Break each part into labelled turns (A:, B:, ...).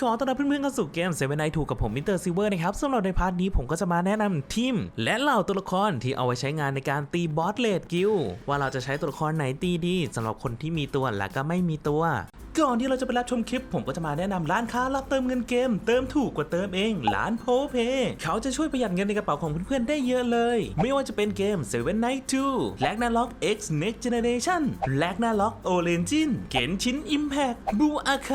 A: ขอต้อนรับเพื่อนๆเข้าสู่เกมเซเว่นไนทูกับผมมิสเตอร์ซิเวอร์นะครับสำหรับในพาร์ทนี้ผมก็จะมาแนะนำทีม และเหล่าตัวละครที่เอาไว้ใช้งานในการตีบอสเลดกิลว่าเราจะใช้ตัวละครไหนตีดีสำหรับคนที่มีตัวและก็ไม่มีตัว ก่อนที่เราจะไปรับชมคลิป ผมก็จะมาแนะนำร้านค้ารับเติมเงินเกม เติมถูกกว่าเติมเอง ร้านโพเพเขาจะช่วยประหยัดเงินในกระเป๋าของเพื่อนๆได้เยอะเลย ไม่ว่าจะเป็นเกม Seven Night 2 l a g n a r o k X Next Generation l a g n a r o k Origin เกนชิน Impact บูอาไค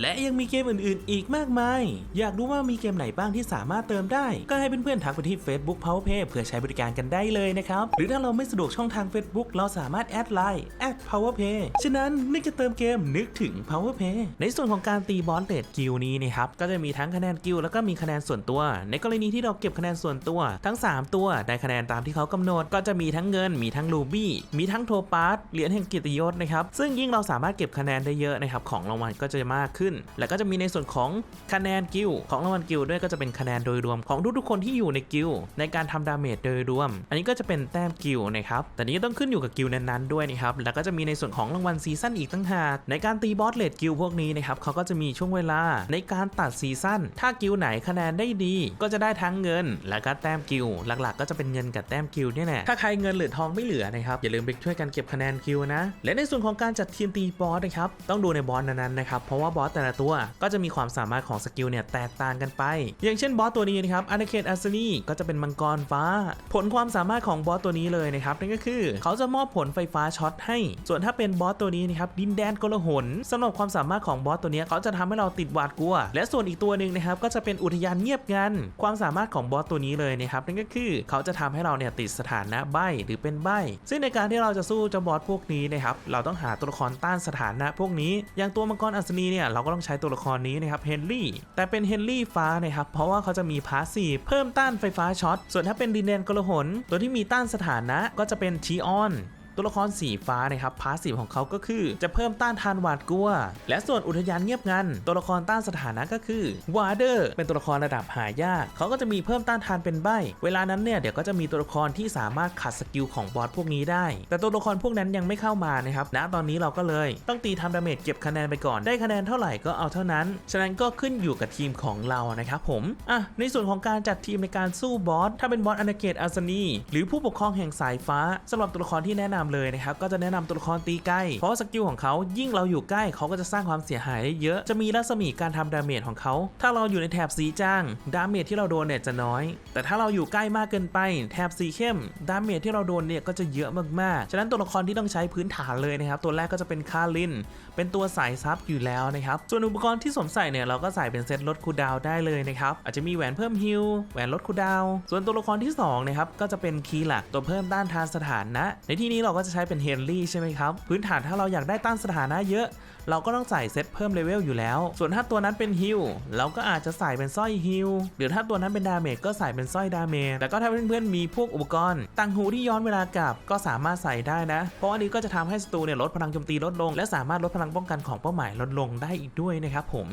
A: และยังมีเกมอื่นๆ อีกมากมาย อยากรู้ว่ามีเกมไหนบ้างที่สามารถเติมได้ ก็ให้เพื่อนๆทักไปที่ Facebook PowerPay เพื่อใช้บริการกันได้เลยนะครับ หรือถ้าเราไม่สะดวกช่องทาง Facebook เราสามารถแอดไลน์ @PowerPay ฉะนั้นนึกจะเติมเกมนึกถึง PowerPay ในส่วนของการตีบอสเลดกิลนี้นะครับก็จะมีทั้งคะแนนกิลแล้วก็มีคะแนนส่วนตัว ในกรณีที่เราเก็บคะแนนส่วนตัว ทั้ง 3 ตัวได้คะแนนตามที่เขากำหนด ก็จะมีทั้งเงินมีทั้งรูบี้มีทั้งโทปาร์เหรียญแห่งกียรติยศนะครับซึ่งยิ่งเราสามารถเก็บคะแนนได้เยอะนะครับของรางวัลก็จะมากขึ้น แล้วก็จะมีในส่วนของคะแนนกิลของรางวัลกิลด้วยก็จะเป็นคะแนนโดยรวมของทุกๆคนที่อยู่ในกิลในการทำดาเมจโดยรวม อันนี้ก็จะเป็นแต้มกิลนะครับแต่นี้ต้องขึ้นอยู่กับกิลนั้นๆด้วยนะครับแล้วก็จะมีในส่วนของรางวัลซีซั่นอีกตั้งหากในการตีบอสเลดกิลพวกนี้นะครับเขาก็จะมีช่วงเวลาในการตัดซีซั่นถ้ากิลไหนคะแนนได้ดี ก็จะได้ทั้งเงิน และก็แต้มกิลหลักๆ ก็จะเป็นเงินกับแต้มกิลเนี่ยแหละถ้าใครเงินหรือทองไม่เหลือนะครับอย่าลืมไปช่วยกันเก็บคะแนนกิลนะและในส่วนของการจัดทีมตีบอสนะครับต้องดูในบอสนั้นๆนะครับเพราะว่าบอสแต่ละตัวก็จะมีความสามารถของสกิลเนี่ยแตกต่างกันไป อย่างเช่นบอสตัวนี้นะครับอนาเขตอัศนีก็จะเป็นมังกรฟ้า ผลความสามารถของบอสตัวนี้เลยนะครับนั่นก็คือ เขาจะมอบผลไฟฟ้าช็อตให้ ส่วนถ้าเป็นบอสตัวนี้นะครับดินแดนกลหนสำหรับความสามารถของบอสตัวนี้เขาจะทำให้เราติดหวาดกลัว และส่วนอีกตัวหนึ่งนะครับก็จะเป็นอุทยานเงียบงัน ความสามารถของบอสตัวนี้เลยนะครับนั่นก็คือเขาจะทำให้เราเนี่ยติดสถานะใบหรือเป็นใบ ซึ่งในการที่เราจะสู้เจ้าบอสพวกนี้นะครับเราต้องหาตัวละครต้านสถานะพวกนี้ อย่างตัวมังกรอัศนีเนี่ยเราก็ต้องใช้ตัวละครนี้นะครับเฮนรี่แต่เป็นเฮนรี่ฟ้านะครับเพราะว่าเขาจะมีพาสซีเพิ่มต้านไฟฟ้าช็อตส่วนถ้าเป็นดินแดนกลหนตัวที่มีต้านสถานะก็จะเป็นชีออน ตัวละครสีฟ้านะครับพาสซีฟของเขาก็คือจะเพิ่มต้านทานหวาดกลัว และส่วนอุทยานเงียบงัน ตัวละครต้านสถานะก็คือวาร์เดอร์เป็นตัวละครระดับหายาก เขาก็จะมีเพิ่มต้านทานเป็นใบ เวลานั้นเนี่ยเดี๋ยวก็จะมีตัวละครที่สามารถขัดสกิลของบอสพวกนี้ได้ แต่ตัวละครพวกนั้นยังไม่เข้ามานะครับณตอนนี้เราก็เลยต้องตีทำดาเมจเก็บคะแนนไปก่อนได้คะแนนเท่าไหร่ก็เอาเท่านั้น ฉะนั้นก็ขึ้นอยู่กับทีมของเรานะครับผมอะในส่วนของการจัดทีมในการสู้บอสถ้าเป็นบอสอนาเกตอาซานีหรือผู้ปกครองแห่งสายฟ้าสำหรับตัวละครที่แนะนำเลยนะครับก็จะแนะนำตัวละครตีใกล้ เพราะสกิลของเขายิ่งเราอยู่ใกล้เขาก็จะสร้างความเสียหายได้เยอะ จะมีรัศมีการทำดาเมจของเขา ถ้าเราอยู่ในแถบสีจ้างดาเมจที่เราโดนเนี่ยจะน้อย แต่ถ้าเราอยู่ใกล้มากเกินไป แถบสีเข้มดาเมจที่เราโดนเนี่ยก็จะเยอะมากๆ ฉะนั้นตัวละครที่ต้องใช้พื้นฐานเลยนะครับตัวแรกก็จะเป็นคาริน เป็นตัวสายซับอยู่แล้วนะครับส่วนอุปกรณ์ที่สวมใส่เนี่ยเราก็ใส่เป็นเซตลดคูดาวได้เลยนะครับอาจจะมีแหวนเพิ่มฮิลแหวนลดคูดาวส่วนตัวละครที่สองนะครับก็จะเป็นคีย์หลักตัวเพิ่มต้านทานสถานะ ในที่นี้เราก็จะใช้เป็นเฮนรี่ใช่ไหมครับ พื้นฐานถ้าเราอยากได้ต้านสถานะเยอะ เราก็ต้องใส่เซตเพิ่มเลเวลอยู่แล้ว ส่วนถ้าตัวนั้นเป็นฮิลเราก็อาจจะใส่เป็นสร้อยฮิลหรือถ้าตัวนั้นเป็นดาเมจก็ใส่เป็นสร้อยดาเมจแต่ก็ถ้าเพื่อนๆมีพวกอุปกรณ์ต่างหูที่ย้อนเวลากลับก็สามารถใส่ได้นะ เพราะอันนี้ก็จะทำให้ศัตรูเนี่ยลดพลังโจมตีลดลง และสามารถลดพลังป้องกันของเป้าหมายลดลงได้อีกด้วยนะครับผม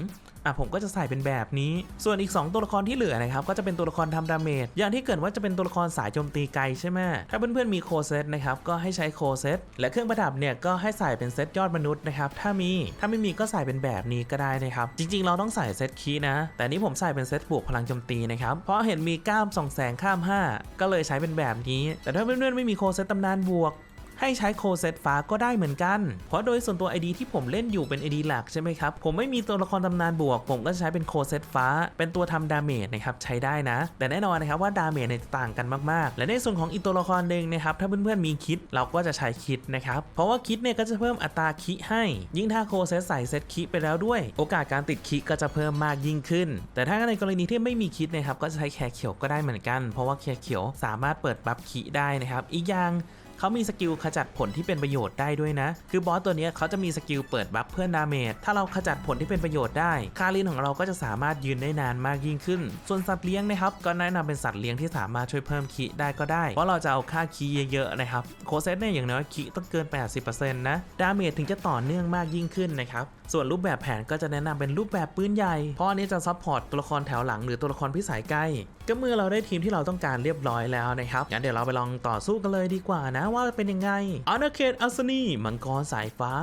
A: อะผมก็จะใส่เป็นแบบนี้ ส่วนอีก 2 ตัวละครที่เหลือนะครับก็จะเป็นตัวละครทำดาเมจอย่างที่เกิดว่าจะเป็นตัวละครสายโจมตีไกลใช่ไหมถ้าเพื่อนๆมีโคเซตนะครับก็ให้ใช้โคเซตและเครื่องประดับเนี่ยก็ให้ใส่เป็นเซตยอดมนุษย์นะครับถ้ามีถ้าไม่มีก็ใส่เป็นแบบนี้ก็ได้นะครับจริงๆ เราต้องใส่เซตคีย์นะ แต่นี้ผมใส่เป็นเซตบวกพลังโจมตีนะครับเพราะเห็นมีกล้ามส่องแสงข้าม 5 ก็เลยใช้เป็นแบบนี้ แต่ถ้าเพื่อนๆไม่มีโคเซตตำนานบวก ให้ใช้โคเซตฟ้าก็ได้เหมือนกัน เพราะโดยส่วนตัว ID ที่ผมเล่นอยู่เป็น ID หลักใช่ไหมครับ ผมไม่มีตัวละครตำนานบวก ผมก็ใช้เป็นโคเซตฟ้า เป็นตัวทำดาเมจนะครับใช้ได้นะ แต่แน่นอนนะครับว่าดาเมจเนี่ยต่างกันมากๆ และในส่วนของอีกตัวละครหนึ่งนะครับถ้าเพื่อนๆมีคิดเราก็จะใช้คิดนะครับเพราะว่าคิดเนี่ยก็จะเพิ่มอัตราคิให้ ยิ่งถ้าโคเซตใส่เซตคิไปแล้วด้วย โอกาสการติดคิก็จะเพิ่มมากยิ่งขึ้น แต่ถ้าในกรณีที่ไม่มีคิดนะครับก็จะใช้แคร์เขียวก็ได้เหมือนกัน เพราะว่าแคร์เขียวสามารถเปิดบัฟคิได้นะครับอีกอย่าง เขามีสกิลขจัดผลที่เป็นประโยชน์ได้ด้วยนะ คือบอสตัวนี้เขาจะมีสกิลเปิดบัฟเพื่อนดาเมจถ้าเราขจัดผลที่เป็นประโยชน์ได้ คารินของเราก็จะสามารถยืนได้นานมากยิ่งขึ้น ส่วนสัตว์เลี้ยงนะครับก็แนะนำเป็นสัตว์เลี้ยงที่สามารถช่วยเพิ่มคีได้ก็ได้ เพราะเราจะเอาค่าคีเยอะๆนะครับโคเซตเนี่ยอย่างน้อยคีต้องเกิน 80%นะดาเมจถึงจะต่อเนื่องมากยิ่งขึ้นนะครับส่วนรูปแบบแผนก็จะแนะนำเป็นรูปแบบปืนใหญ่ เพราะอันนี้จะซัพพอร์ตตัวละครแถวหลังหรือตัวละครพิสัยใกล้ ก็เมื่อเราได้ทีมที่เราต้องการเรียบร้อยแล้วนะครับงั้นเดี๋ยวเราไปลองต่อสู้กันเลยดีกว่านะว่าเป็นยังไงอาณาเขตอัศนีมังกรสายฟ้า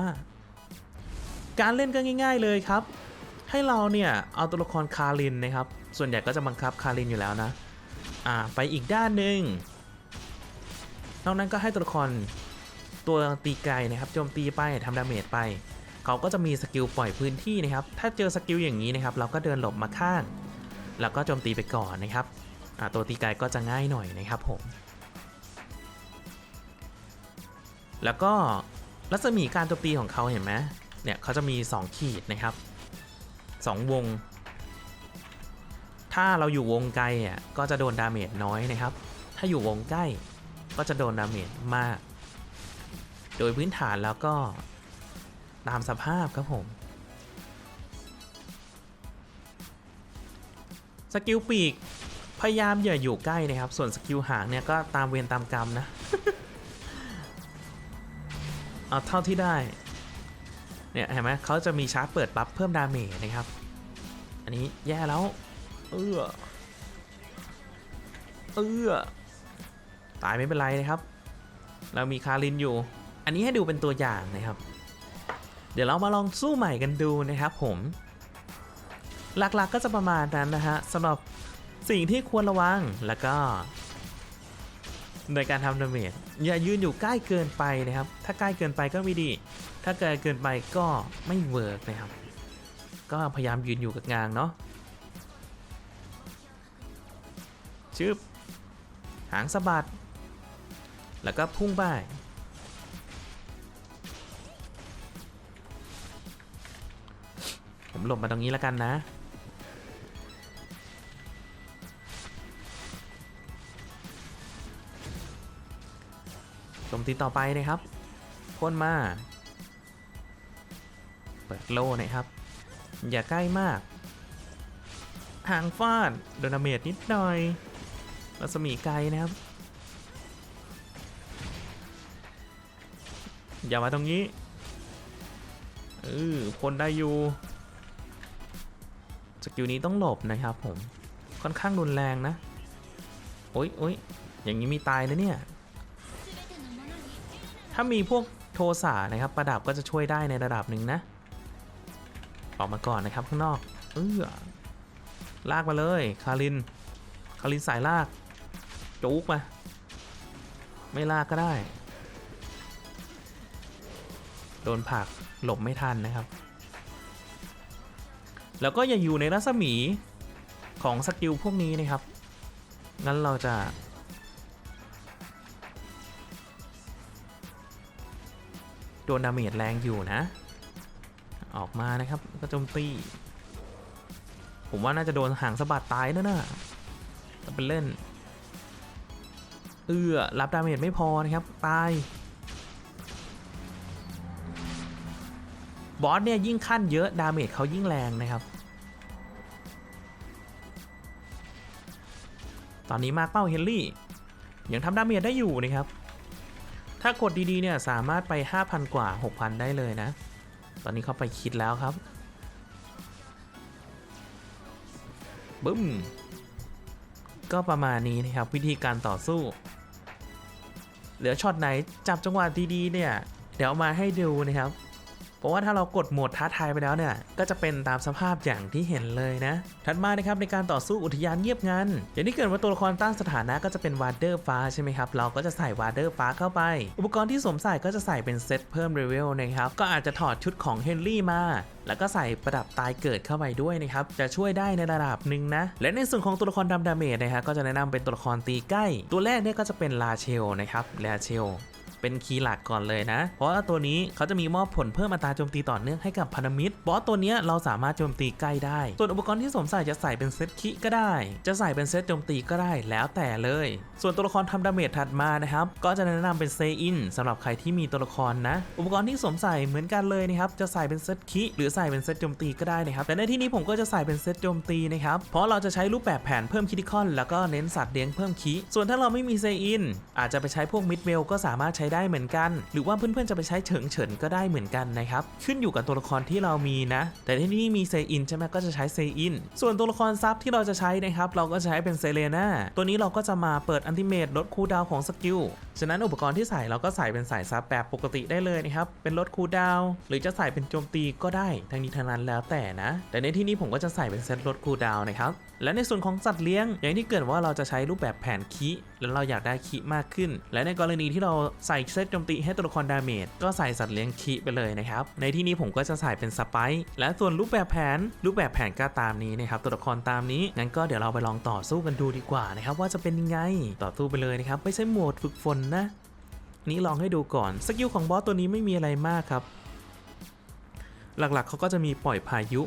A: การเล่นก็ง่าย ๆเลยครับ ให้เราเนี่ยเอาตัวละครคารินนะครับ ส่วนใหญ่ก็จะบังคับคารินอยู่แล้วนะอ่าไปอีกด้านหนึ่งนอกนั้นก็ให้ตัวละครตัวตีไกลนะครับโจมตีไปทำดาเมจไป เขาก็จะมีสกิลปล่อยพื้นที่นะครับ ถ้าเจอสกิลอย่างนี้นะครับ เราก็เดินหลบมาข้าง แล้วก็โจมตีไปก่อนนะครับอ่าตัวตีไกลก็จะง่ายหน่อยนะครับผม แล้วก็รัศมีการโจมตีของเขาเห็นไหมเนี่ยเขาจะมี 2 ขีดนะครับ 2 วง ถ้าเราอยู่วงไกลอะก็จะโดนดาเมจน้อยนะครับ ถ้าอยู่วงใกล้ก็จะโดนดาเมจมาก โดยพื้นฐานแล้วก็ตามสภาพครับผมสกิลปีกพยายามอย่าอยู่ใกล้นะครับ ส่วนสกิลหางเนี่ยก็ตามเวรตามกรรมนะ เอาเท่าที่ได้ เนี่ยเห็นไหมเขาจะมีชาร์จเปิดปั๊บเพิ่มดาเมจนะครับ อันนี้แย่แล้ว เออเออตายไม่เป็นไรนะครับ เรามีคารินอยู่ อันนี้ให้ดูเป็นตัวอย่างนะครับ เดี๋ยวเรามาลองสู้ใหม่กันดูนะครับผมหลักๆก็จะประมาณนั้นนะฮะสำหรับสิ่งที่ควรระวังแล้วก็ ในการทำดาเมจอย่ายืนอยู่ใกล้เกินไปนะครับ ถ้าใกล้เกินไปก็ไม่ดี ถ้าไกลเกินไปก็ไม่เวิร์กนะครับ ก็พยายามยืนอยู่กับงางเนาะชึบหางสะบัด แล้วก็พุ่งไปผมหลบมาตรงนี้แล้วกันนะ มตีต่อไปนะครับพ่นมา เปิดโล่นะครับ อย่าใกล้มาก ห่างฟาดโดนาเมจนิดหน่อยรัศมีไกลนะครับ อย่ามาตรงนี้เออพ่นได้อยู่สกิลนี้ต้องหลบนะครับผมค่อนข้างรุนแรงนะ โอ๊ยโอ๊ยอย่างนี้มีตายนะเนี่ย ถ้ามีพวกโทสานะครับ ประดับก็จะช่วยได้ในระดับหนึ่งนะ ออกมาก่อนนะครับข้างนอก เออลากมาเลย คาริน คารินสายลาก จุกมา ไม่ลากก็ได้ โดนผลักหลบไม่ทันนะครับ แล้วก็อย่าอยู่ในรัศมีของสกิลพวกนี้นะครับ งั้นเราจะ โดนดาเมจแรงอยู่นะ ออกมานะครับก็โจมตี ผมว่าน่าจะโดนหางสะบัดตายแล้วนะถ้าเป็นเล่น เอื้อรับดาเมจไม่พอนะครับ ตาย บอสเนี่ยยิ่งขั้นเยอะดาเมจเขายิ่งแรงนะครับ ตอนนี้มาร์กเป้าเฮนรี่ยังทำดาเมจได้อยู่นะครับ ถ้ากดดีๆเนี่ยสามารถไป 5,000 กว่า 6,000 ได้เลยนะ ตอนนี้เขาไปคิดแล้วครับ บึ้ม ก็ประมาณนี้นะครับวิธีการต่อสู้ เหลือช็อตไหนจับจังหวะดีๆเนี่ย เดี๋ยวมาให้ดูนะครับ เพราะว่าถ้าเรากดโหมดท้าทายไปแล้วเนี่ย ก็จะเป็นตามสภาพอย่างที่เห็นเลยนะ ถัดมานะครับในการต่อสู้อุทยานเงียบงัน อย่างที่เกิดว่าตัวละครตั้งสถานะก็จะเป็นวาร์เดอร์ฟ้าใช่ไหมครับ เราก็จะใส่วาร์เดอร์ฟ้าเข้าไป อุปกรณ์ที่สวมใส่ก็จะใส่เป็นเซตเพิ่มเลเวลนะครับ ก็อาจจะถอดชุดของเฮนรี่มา แล้วก็ใส่ประดับตายเกิดเข้าไปด้วยนะครับ จะช่วยได้ในระดับหนึ่งนะ และในส่วนของตัวละครดำดาเมจนะครับก็จะแนะนำเป็นตัวละครตีใกล้ ตัวแรกเนี่ยก็จะเป็นลาเชลนะครับ ลาเชล เป็นคีย์หลักก่อนเลยนะ เพราะว่าตัวนี้เขาจะมีมอบผลเพิ่มอัตราโจมตีต่อเนื่องให้กับพันธมิตรบอสตัวเนี้ยเราสามารถโจมตีใกล้ได้ ส่วนอุปกรณ์ที่สวมใส่จะใส่เป็นเซตคิก็ได้ จะใส่เป็นเซตโจมตีก็ได้แล้วแต่เลย ส่วนตัวละครทำดาเมจถัดมานะครับ ก็จะแนะนำเป็นเซอินสำหรับใครที่มีตัวละครนะ อุปกรณ์ที่สวมใส่เหมือนกันเลยนะครับ จะใส่เป็นเซตคิหรือใส่เป็นเซตโจมตีก็ได้นะครับ แต่ในที่นี้ผมก็จะใส่เป็นเซตโจมตีนะครับ เพราะเราจะใช้รูปแบบแผนเพิ่มคิติคอน แล้วก็เน้นสัตว์เลี้ยงเพิ่มคิส่วนถ้าเราไม่มีเซอินอาจจะไปใช้พวกมิดเวลก็สามารถใช้ได้เหมือนกัน หรือว่าเพื่อนๆจะไปใช้เฉิงเฉินก็ได้เหมือนกันนะครับ ขึ้นอยู่กับตัวละครที่เรามีนะ แต่ที่นี่มีเซอินใช่ไหมก็จะใช้เซอิน ส่วนตัวละครซับที่เราจะใช้นะครับเราก็จะใช้เป็นเซเลนาตัวนี้เราก็จะมาเปิดอันติเมตลดคูดาวของสกิล ฉะนั้นอุปกรณ์ที่ใส่เราก็ใส่เป็นสายซับแบบปกติได้เลยนะครับ เป็นลดคูดาว หรือจะใส่เป็นโจมตีก็ได้ ทั้งนี้ทั้งนั้นแล้วแต่นะ แต่ในที่นี้ผมก็จะใส่เป็นเซตลดคูดาวน์นะครับ และในส่วนของสัตว์เลี้ยง อย่างที่เกิดว่าเราจะใช้รูปแบบแผนคีแล้วเราอยากได้คีมากขึ้น และในกรณีที่เราใส่ส่เซตโจมตีให้ตัวละครดาเมจก็ใส่สัตว์เลี้ยงคีไปเลยนะครับ ในที่นี้ผมก็จะใส่เป็นสไปค์และส่วนรูปแบบแผนรูปแบบแผนก็ตามนี้นะครับตัวละครตามนี้งั้นก็เดี๋ยวเราไปลองต่อสู้กันดูดีกว่านะครับว่าจะเป็นยังไงต่อสู้ไปเลยนะครับไม่ใช่โหมดฝึกฝนนะ นี่ลองให้ดูก่อนสกิลของบอสตัวนี้ไม่มีอะไรมากครับ หลักๆเขาก็จะมีปล่อยพายุ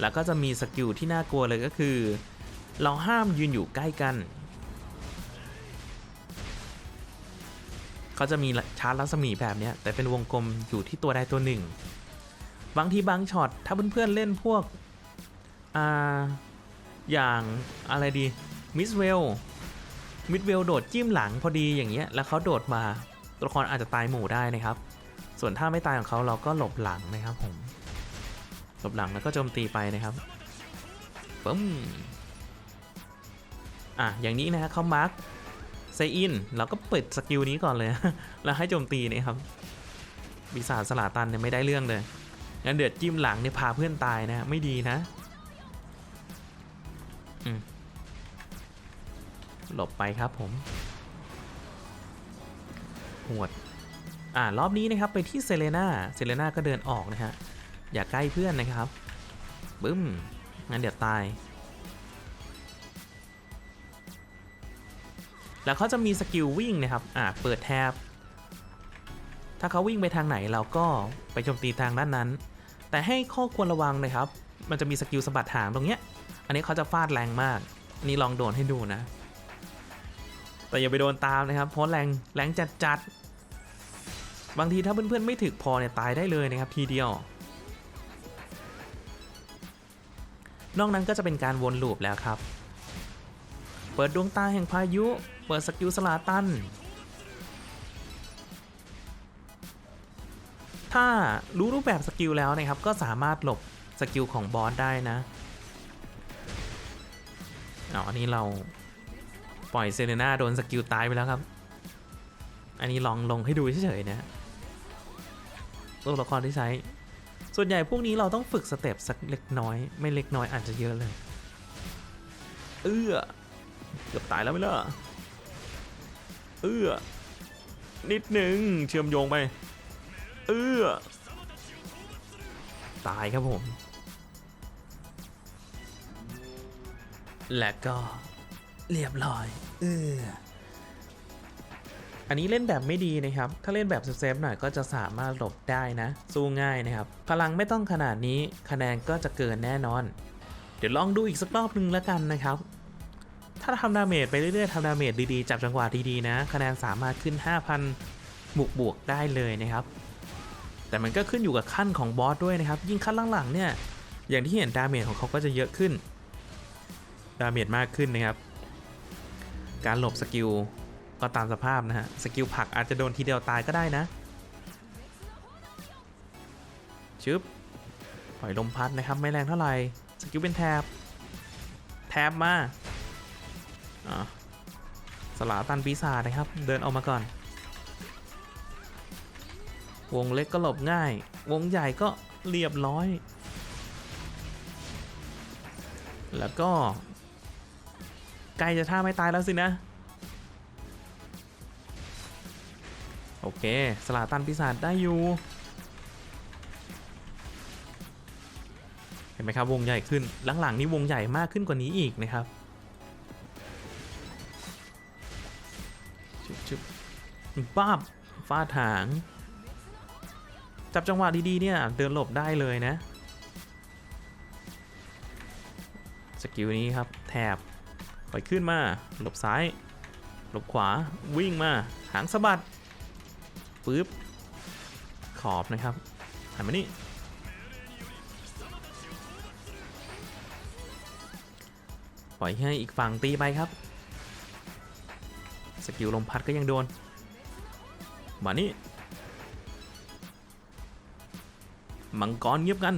A: แล้วก็จะมีสกิลที่น่ากลัวเลยก็คือ เราห้ามยืนอยู่ใกล้กัน เขาจะมีชาร์จรัศมีแบบนี้แต่เป็นวงกลมอยู่ที่ตัวใดตัวหนึ่ง บางทีบางช็อตถ้าเพื่อนๆเล่นพวกอ่าอย่างอะไรดีมิสเวลมิดเวลโดดจิ้มหลังพอดีอย่างเงี้ยแล้วเขาโดดมาตัวละครอาจจะตายหมู่ได้นะครับ ส่วนถ้าไม่ตายของเขาเราก็หลบหลังนะครับผมหลบหลังแล้วก็โจมตีไปนะครับปึ้มอะอย่างนี้นะฮะเขามาร์ค เซอินเราก็เปิดสกิลนี้ก่อนเลย แล้วให้โจมตีนะครับปีศาจสลาตันเนี่ยไม่ได้เรื่องเลย งั้นเดือดจิ้มหลังเนี่ยพาเพื่อนตายนะไม่ดีนะหลบไปครับผมหวด อ่ารอบนี้นะครับไปที่เซเลนาเซเลนาก็เดินออกนะฮะ อย่าใกล้เพื่อนนะครับ บึ้ม งั้นเดี๋ยวตาย แล้วเขาจะมีสกิลวิ่งนะครับ อ่า เปิดแทบ ถ้าเขาวิ่งไปทางไหนเราก็ไปโจมตีทางด้านนั้น แต่ให้ข้อควรระวังนะครับ มันจะมีสกิลสะบัดหางตรงเนี้ย อันนี้เขาจะฟาดแรงมาก อันนี้ลองโดนให้ดูนะ แต่อย่าไปโดนตามนะครับ เพราะแรงแรงจัดจัด บางทีถ้าเพื่อนๆไม่ถึกพอเนี่ยตายได้เลยนะครับทีเดียว นอกนั้นก็จะเป็นการวนลูปแล้วครับ เปิดดวงตาแห่งพายุ เปิดสกิลสลาตัน ถ้ารู้รูปแบบสกิลแล้วนะครับ ก็สามารถหลบสกิลของบอสได้นะอาอันนี้เราปล่อยเซเรนาโดนสกิลตายไปแล้วครับ อันนี้ลองลงให้ดูเฉยๆนะตัวละครที่ใช้ ส่วนใหญ่พวกนี้เราต้องฝึกสเต็ปสักเล็กน้อย ไม่เล็กน้อยอาจจะเยอะเลย เอื้อ เกือบตายแล้วไหมล่ะเอื้อนิดหนึ่งเชื่อมโยงไป เอื้อตายครับผม และก็เรียบร้อย เอื้ออันนี้เล่นแบบไม่ดีนะครับ ถ้าเล่นแบบเซฟๆหน่อยก็จะสามารถหลบได้นะ สู้ง่ายนะครับ พลังไม่ต้องขนาดนี้ คะแนนก็จะเกินแน่นอน เดี๋ยวลองดูอีกสักรอบหนึ่งแล้วกันนะครับ ถ้าทำดาเมจไปเรื่อยๆทำดาเมจดีๆ จับจังหวะดีๆนะคะแนนสามารถขึ้น 5,000 บวกบวกๆได้เลยนะครับ แต่มันก็ขึ้นอยู่กับขั้นของบอสด้วยนะครับ ยิ่งขั้นหลังๆเนี่ย อย่างที่เห็นดาเมจของเขาก็จะเยอะขึ้น ดาเมจมากขึ้นนะครับ การหลบสกิลก็ตามสภาพนะฮะ สกิลผลักอาจจะโดนทีเดียวตายก็ได้นะ ชึบ ปล่อยลมพัดนะครับ ไม่แรงเท่าไหร่ สกิลเป็นแทบ แทบมา สลาตันปีศาจนะครับ เดินออกมาก่อน วงเล็กก็หลบง่าย วงใหญ่ก็เรียบร้อย แล้วก็ใกล้จะท่าไม่ตายแล้วสินะ โอเค สลาตันปีศาจได้อยู่ เห็นไหมครับ วงใหญ่ขึ้น หลังๆนี้วงใหญ่มากขึ้นกว่านี้อีกนะครับ ป้าบฟาดหาง จับจังหวะดีๆเนี่ย เดินหลบได้เลยนะ สกิลนี้ครับ แถบปล่อยขึ้นมา หลบซ้าย หลบขวาวิ่งมา หางสะบัดปึ๊บ ขอบนะครับหันมานี่ปล่อยให้อีกฝั่งตีไปครับ สกิลลมพัดก็ยังโดน มานี่มังกรเงียบกัน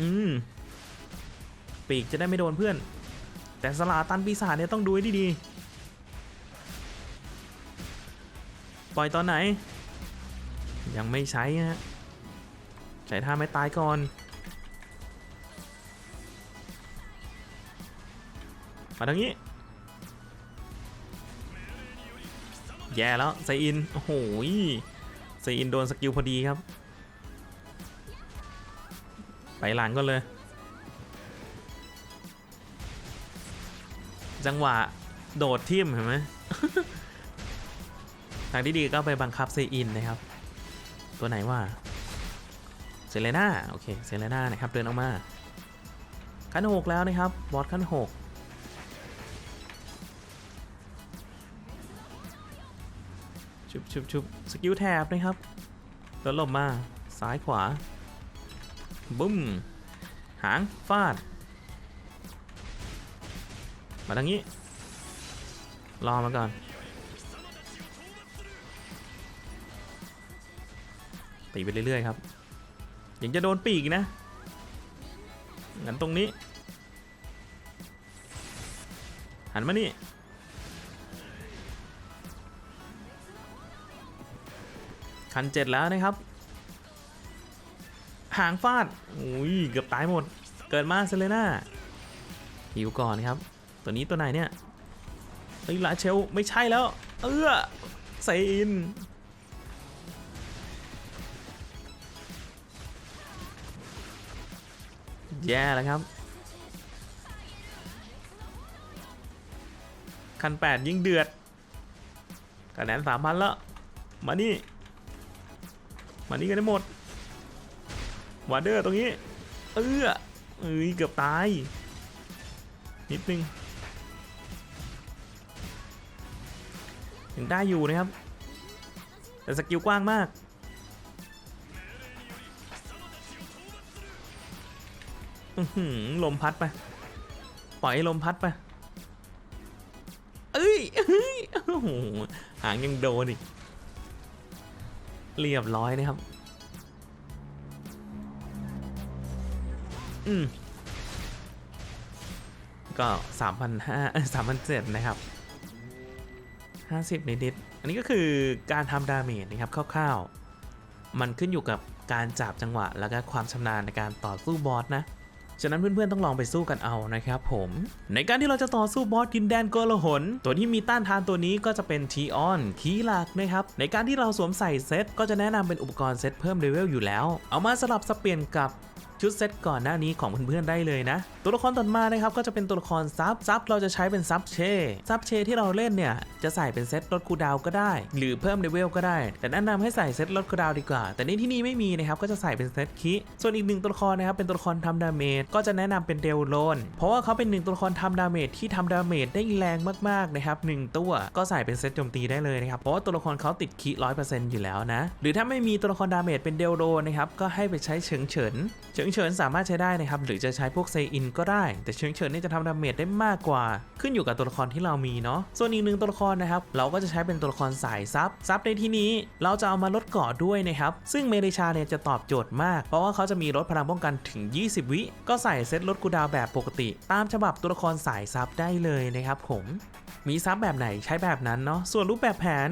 A: อืม ปีกจะได้ไม่โดนเพื่อน แต่สลาตันปีศาจเนี่ยต้องดูให้ดีๆ ปล่อยตอนไหน ยังไม่ใช้ฮะ ใช้ท่าไม่ตายก่อน มาทางนี้ แย่แล้วไซอิน โอ้โหไซอินโดนสกิลพอดีครับ ไปหลังก็เลย จังหวะโดดทิ่มเห็นไหมทางที่ดีก็ไปบังคับเซอินนะครับ ตัวไหนว่าเซเลน่าโอเคเซเลน่านะครับเดินออกมาขั้นหกแล้วนะครับบอสขั้นหก ชุบชุบชุบสกิลแท็บนะครับแล้วลมมาซ้ายขวาบึ้ม หางฟาด มาทางนี้ รอมาก่อน ตีไปเรื่อยๆครับ ยังจะโดนปีกอีกนะงั้นตรงนี้ หันมานี่ คันเจ็ดแล้วนะครับ หางฟาดอุ้ยเกือบตายหมด เกิดมาเซเลน่าหิวก่อนครับ ตัวนี้ตัวไหนเนี่ยเฮ้ยลาเชลไม่ใช่แล้ว เออใส่อินแย่แล้วครับคันแปดยิ่งเดือดคะแนนสามพันแล้ว มานี่ มานี่กันได้หมดวาเดอร์ตรงนี้ เออเอ้ยเกือบตาย นิดนึงยังได้อยู่นะครับ แต่สกิลกว้างมาก ลมพัดไป ปล่อยให้ลมพัดไป เอ้ยเอ้ยโอ้โห หางยังโดนอีก เรียบร้อยนะครับ อืม ก็สามพันห้าสามพันเจ็ดนะครับห้าสิบนิดๆอันนี้ก็คือการทำดาเมจนะครับคร่าวๆ มันขึ้นอยู่กับการจับจังหวะ แล้วก็ความชำนาญในการต่อสู้บอสนะ ฉะนั้นเพื่อนๆต้องลองไปสู้กันเอานะครับผม ในการที่เราจะต่อสู้บอสดินแดนโกลาหน ตัวที่มีต้านทานตัวนี้ก็จะเป็นทีออนคีหลักนะครับ ในการที่เราสวมใส่เซตก็จะแนะนำเป็นอุปกรณ์เซตเพิ่มเลเวลอยู่แล้ว เอามาสลับสับเปลี่ยนกับ ชุดเซตก่อนหน้านี้ของเพื่อนๆได้เลยนะ ตัวละครต่อมานะครับก็จะเป็นตัวละครซับซับเราจะใช้เป็นซับเชซับเชที่เราเล่นเนี่ยจะใส่เป็นเซตลดคูดาวก็ได้ หรือเพิ่มเลเวลก็ได้ แต่แนะนำให้ใส่เซตลดคูดาวดีกว่า แต่ในที่นี้ไม่มีนะครับก็จะใส่เป็นเซตคิส่วนอีกหนึ่งตัวละครนะครับเป็นตัวละครทำดาเมจก็จะแนะนำเป็นเดลโลนเพราะว่าเขาเป็นหนึ่งตัวละครทำดาเมจที่ทำดาเมจได้แรงมากๆนะครับหนึ่งตัวก็ใส่เป็นเซตโจมตีได้เลยนะครับเพราะว่าตัวละครเขาติดคิร้อยเปอร์เซ็นต์อยู่แล้วนะหรือถ้าไม่มีตัวละครดาเมจเป็นเดลโลนะครับก็ให้ไปใช้เฉิงเฉินเฉิงเฉินสามารถใช้ได้นะครับ หรือจะใช้พวกเซอินก็ได้ แต่เฉิงเฉินนี่จะทำดาเมจได้มากกว่า ขึ้นอยู่กับตัวละครที่เรามีเนาะ ส่วนอีกหนึ่งตัวละครนะครับ เราก็จะใช้เป็นตัวละครสายซับ ซับในที่นี้เราจะเอามาลดเกาะด้วยนะครับ ซึ่งเมริชาเนี่ยจะตอบโจทย์มาก เพราะว่าเขาจะมีลดพลังป้องกันถึง 20 วิ ก็ใส่เซตลดกูดาวแบบปกติ ตามฉบับตัวละครสายซับได้เลยนะครับผม มีซับแบบไหนใช้แบบนั้นเนาะ ส่วนรูปแบบแผน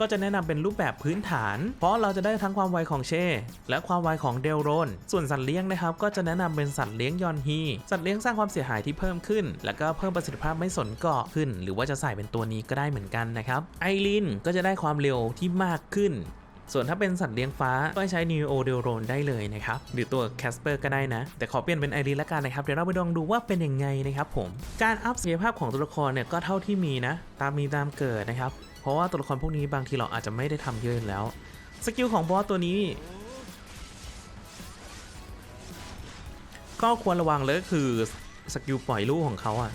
A: ก็จะแนะนำเป็นรูปแบบพื้นฐาน เพราะเราจะได้ทั้งความไวของเช และความไวของเดลโรน ส่วนสัตว์เลี้ยงนะครับ ก็จะแนะนำเป็นสัตว์เลี้ยงยอนฮี สัตว์เลี้ยงสร้างความเสียหายที่เพิ่มขึ้น แล้วก็เพิ่มประสิทธิภาพไม่สนเกาะขึ้น หรือว่าจะใส่เป็นตัวนี้ก็ได้เหมือนกันนะครับ ไอรินก็จะได้ความเร็วที่มากขึ้นส่วนถ้าเป็นสัตว์เลี้ยงฟ้า ก็ใช้ Neo d e l r o n ได้เลยนะครับ หรือตัว Casper ก็ได้นะ แต่ขอเปลี่ยนเป็นไอรินละกันนะครับ เดี๋ยวเราไปลองดูว่าเป็นยังไงนะครับผม การอัพศักยภาพของตัวละครเนี่ยก็เท่าที่มีนะ ตามมีตามเกิดนะครับ เพราะว่าตัวละครพวกนี้บางทีเราอาจจะไม่ได้ทำเยอะแล้ว สกิลของบอสตัวนี้ ก็ควรระวังเลยก็คือสกิลปล่อยลูกของเขาอะ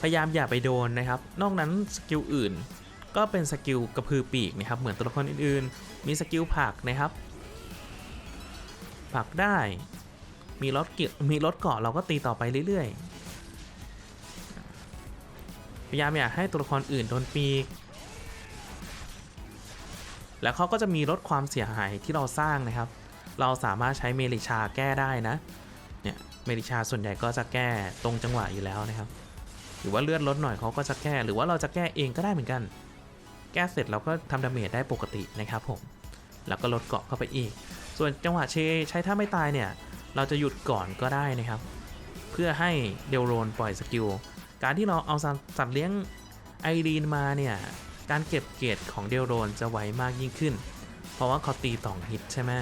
A: พยายามอย่าไปโดนนะครับ นอกนั้นสกิลอื่น ก็เป็นสกิลกระพือปีกนะครับ เหมือนตัวละครอื่นๆ มีสกิลผลักนะครับผลักได้ มีรถเกี่ยวมีรถเกาะเราก็ตีต่อไปเรื่อยๆ พยายามอย่าให้ตัวละครอื่นโดนปีก แล้วเขาก็จะมีลดความเสียหายที่เราสร้างนะครับ เราสามารถใช้เมลิชาแก้ได้นะ เนี่ยเมลิชาส่วนใหญ่ก็จะแก้ตรงจังหวะอยู่แล้วนะครับ หรือว่าเลือดลดหน่อยเขาก็จะแก้ หรือว่าเราจะแก้เองก็ได้เหมือนกัน แก้เสร็จเราก็ทำดาเมจได้ปกตินะครับผม แล้วก็ลดเกาะเข้าไปอีก ส่วนจังหวะเชใช้ท่าไม่ตายเนี่ย เราจะหยุดก่อนก็ได้นะครับ เพื่อให้เดลโรนปล่อยสกิล การที่เราเอาสัตว์เลี้ยงไอรีนมาเนี่ย การเก็บเกรดของเดลโรนจะไวมากยิ่งขึ้น เพราะว่าเขาตีต่องฮิตใช่ไหม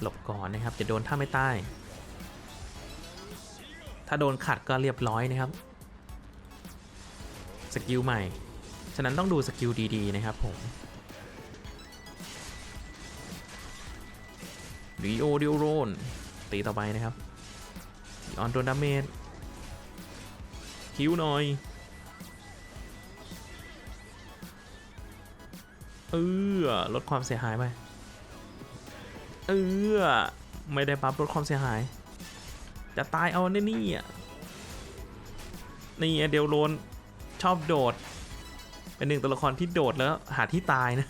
A: หลบก่อนนะครับจะโดนท่าไม่ใต้ถ้าโดนขัดก็เรียบร้อยนะครับ สกิลใหม่ ฉะนั้นต้องดูสกิลดีๆนะครับผมรีโอเดลโรนตีต่อไปนะครับ ออนโดนดาเมจคิวหน่อยเออลดความเสียหายไปเออไม่ได้ปับลดความเสียหาย จะตายเอาแน่นี่อะนี่เดลโรนชอบโดด เป็นหนึ่งตัวละครที่โดดแล้วหาที่ตายนะ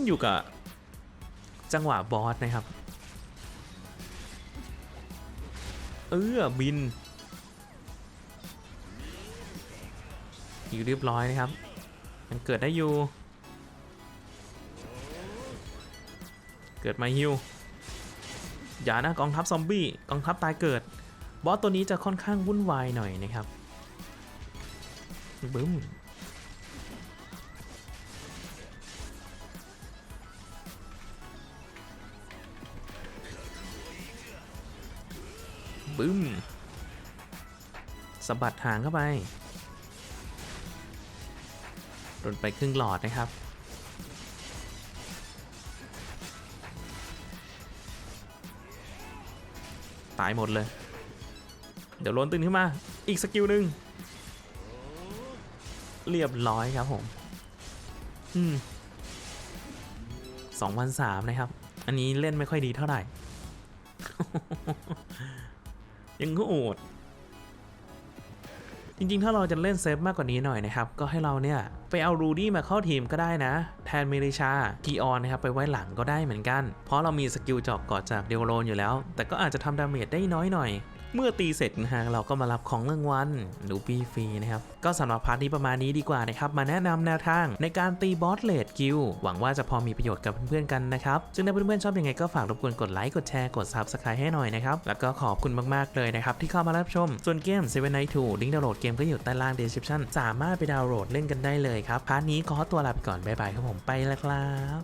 A: ขึ้นอยู่กับ จังหวะบอสนะครับ เออบินอยู่เรียบร้อยนะครับ มันเกิดได้อยู่ เกิดมาฮิวอย่านะกองทัพซอมบี้กองทัพตายเกิด บอสตัวนี้จะค่อนข้างวุ่นวายหน่อยนะครับบึ้ม บึ้มสะบัดหางเข้าไปโดนไปครึ่งหลอดนะครับ ตายหมดเลย เดี๋ยวโล้นตื่นขึ้นมา อีกสกิลหนึ่งเรียบร้อยครับผม อืมสองพันสามนะครับ อันนี้เล่นไม่ค่อยดีเท่าไหร่ ยังโหดจริงๆ ถ้าเราจะเล่นเซฟมากกว่านี้หน่อยนะครับ ก็ให้เราเนี่ย ไปเอารูดี้มาเข้าทีมก็ได้นะ แทนเมริชากีออนนะครับไปไว้หลังก็ได้เหมือนกัน เพราะเรามีสกิลจอกกอดจากเดวโลนอยู่แล้ว แต่ก็อาจจะทำดาเมจได้น้อยหน่อย เมื่อตีเสร็จนะฮะเราก็มารับของรางวัลหนูปีฟรีนะครับ ก็สำหรับพาร์ทนี้ประมาณนี้ดีกว่านะครับ มาแนะนำแนวทางในการตีบอสเลดกิลหวังว่าจะพอมีประโยชน์กับเพื่อนๆกันนะครับซึ่งถ้าเพื่อนๆชอบยังไงก็ฝากรบกวนกดไลค์กดแชร์กด Subscribe ให้หน่อยนะครับ แล้วก็ขอบคุณมากๆเลยนะครับ ที่เข้ามารับชม ส่วนเกม7 Night 2ลิงก์ดาวน์โหลดเกมก็อยู่ใต้ล่าง description สามารถไปดาวน์โหลดเล่นกันได้เลยครับพาร์ทนี้ขอตัวลาไปก่อนบ๊ายบายครับผมไปแล้วครับ